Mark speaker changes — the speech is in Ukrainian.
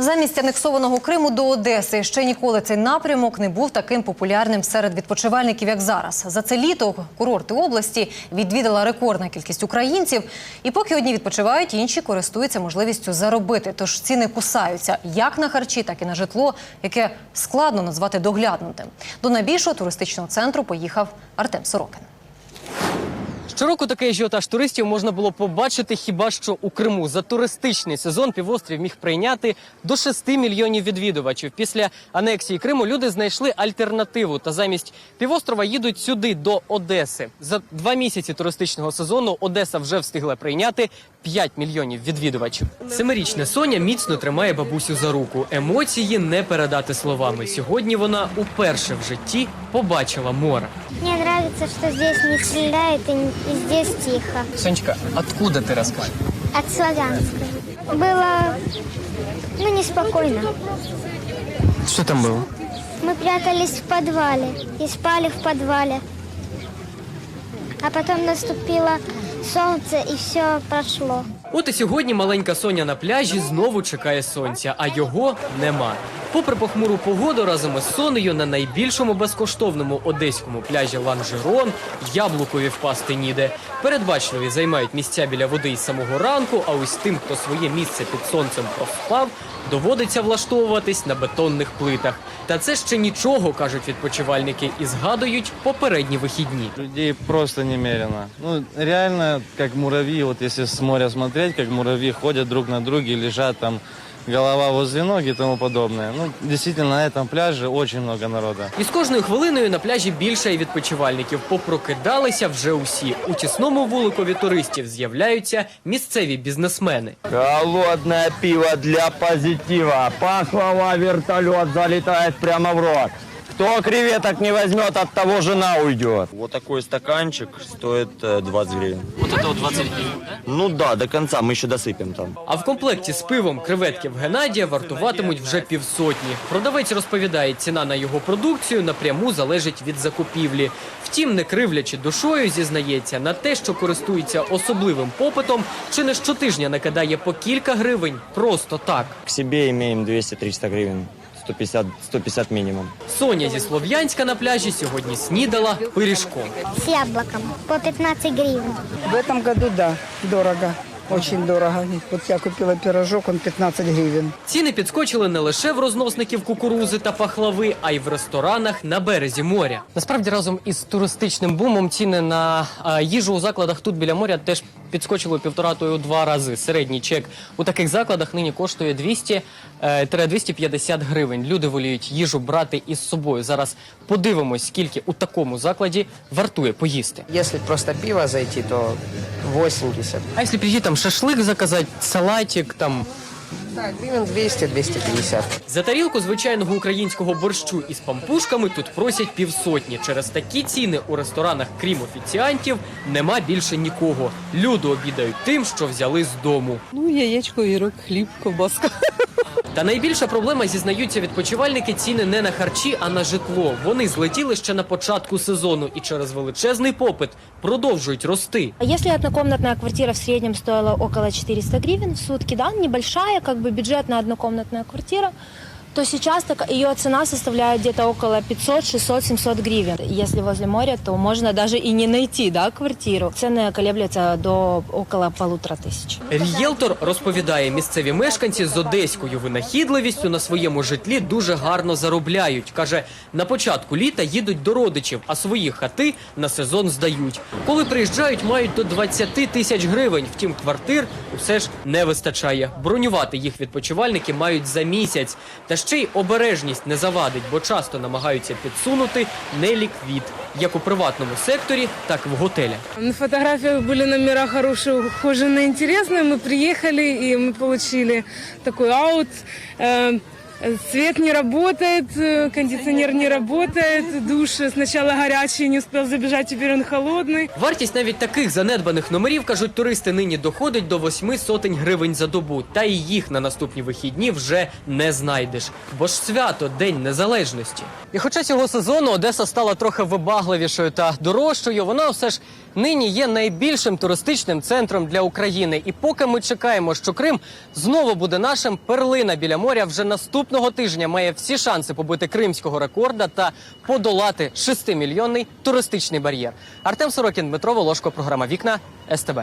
Speaker 1: Замість анексованого Криму до Одеси ще ніколи цей напрямок не був таким популярним серед відпочивальників, як зараз. За це літо курорти області відвідала рекордна кількість українців. І поки одні відпочивають, інші користуються можливістю заробити. Тож ціни кусаються як на харчі, так і на житло, яке складно назвати доглянутим. До найбільшого туристичного центру поїхав Артем Сорокин.
Speaker 2: Щороку такий ажіотаж туристів можна було побачити хіба що у Криму. За туристичний сезон півострів міг прийняти до 6 мільйонів відвідувачів. Після анексії Криму люди знайшли альтернативу та замість півострова їдуть сюди до Одеси. За два місяці туристичного сезону Одеса вже встигла прийняти 5 мільйонів відвідувачів. Семирічна Соня міцно тримає бабусю за руку. Емоції не передати словами. Сьогодні вона уперше в житті побачила море.
Speaker 3: Мне нравится, что здесь не стреляют и, и здесь тихо.
Speaker 2: Сонечка, откуда ти розкажеш?
Speaker 3: От Славянска. Было, ну, неспокойно.
Speaker 2: Що там було?
Speaker 3: Мы прятались в подвале и спали в подвале. А потом наступило солнце и все прошло.
Speaker 2: От і сьогодні маленька Соня на пляжі знову чекає сонця, а його нема. Попри похмуру погоду, разом із Сонею на найбільшому безкоштовному одеському пляжі Ланжерон яблукові впасти ніде. Передбачливі займають місця біля води із самого ранку. А ось тим, хто своє місце під сонцем проспав, доводиться влаштовуватись на бетонних плитах. Та це ще нічого, кажуть відпочивальники, і згадують попередні вихідні.
Speaker 4: Людей просто немерено. Ну, реально, как муравьи, вот если с моря смотреть, как муравьи ходят друг на друге, лежат там голова возле ног и тому подобное. Ну, действительно, на этом пляже очень много народа.
Speaker 2: І з кожною хвилиною на пляжі більше відпочивальників. Попрокидалися вже усі. У тісному вуликові туристів з'являються місцеві бізнесмени.
Speaker 5: Холодное пиво для позитива. Пахлава вертолет залетает прямо в рот. Кто креветок не возьмет, от того жена уйдет. Вот такой стаканчик стоит э, 20 гривен.
Speaker 2: От це 20 гривень.
Speaker 5: Ну да, до конца, мы еще досыпем там.
Speaker 2: А в комплекті з пивом креветки в Геннадія вартуватимуть вже півсотні. Продавець розповідає, ціна на його продукцію напряму залежить від закупівлі. Втім, не кривлячи душою, зізнається на те, що користується особливим попитом, чи не щотижня накидає по кілька гривень просто так.
Speaker 5: К себе имеем 200-300 гривен. 150, 150 мінімум.
Speaker 2: Соня зі Слов'янська на пляжі сьогодні снідала пиріжком.
Speaker 3: З яблуком по 15 гривень.
Speaker 6: В этом году, да, дорого. Очень дорого. Вот я купила пирожок, он 15 гривен.
Speaker 2: Ціни підскочили не лише в розносників кукурузи та пахлави, а й в ресторанах на березі моря. Насправді, разом із туристичним бумом ціни на а, їжу у закладах тут біля моря теж підскочили у півтора то два рази. Середній чек у таких закладах нині коштує 200 е, тире 250 гривень. Люди воліють їжу брати із собою. Зараз подивимось, скільки у такому закладі вартує поїсти.
Speaker 7: Если просто пиво зайти, то 80.
Speaker 2: А якщо прийти там шашлик заказати, салатик там.
Speaker 7: Так, гривен 200-250.
Speaker 2: За тарілку звичайного українського борщу із пампушками тут просять півсотні. Через такі ціни у ресторанах, крім офіціантів, нема більше нікого. Люди обідають тим, що взяли з дому.
Speaker 6: Ну, яєчко, гірок, хліб, ковбаска.
Speaker 2: Та найбільша проблема зізнаються відпочивальники ціни не на харчі, а на житло. Вони злетіли ще на початку сезону і через величезний попит продовжують рости.
Speaker 8: Якщо однокомнатна квартира в середньому стоїла около 400 гривень в сутки, да, небольшая, как бы бюджетна однокомнатна квартира, то сейчас так, ее цена составляет где-то около 500, 600, 700 гривен. Если возле моря, то можно даже и не найти да, квартиру. Цены колеблются до около полутора тысяч.
Speaker 2: Рієлтор розповідає, місцеві мешканці з одеською винахідливістю на своєму житлі дуже гарно заробляють. Каже, на початку літа їдуть до родичів, а свої хати на сезон здають. Коли приїжджають, мають до 20 тисяч гривень. Втім, квартир усе ж не вистачає. Бронювати їх відпочивальники мають за місяць. Та ще й обережність не завадить, бо часто намагаються підсунути неліквід, як у приватному секторі, так і в готелях.
Speaker 9: На фотографиях были номера хорошие, ухоженные, интересные. Мы приехали и мы получили такой аут. Э, Свет не работает, э, кондиционер не работает, душ сначала горячий, не успел забежать, теперь он холодный.
Speaker 2: Вартість навіть таких занедбаних номерів, кажуть туристи, нині доходить до восьми сотень гривень за добу. Та і їх на наступні вихідні вже не знайдеш. Бо ж свято День Незалежності. І хоча цього сезону Одеса стала трохи вибагливішою та дорожчою, вона все ж нині є найбільшим туристичним центром для України. І поки ми чекаємо, що Крим знову буде нашим, перлина біля моря вже наступного тижня має всі шанси побити кримського рекорда та подолати 6-мільйонний туристичний бар'єр. Артем Сорокін, Дмитро Волошко, програма Вікна СТБ.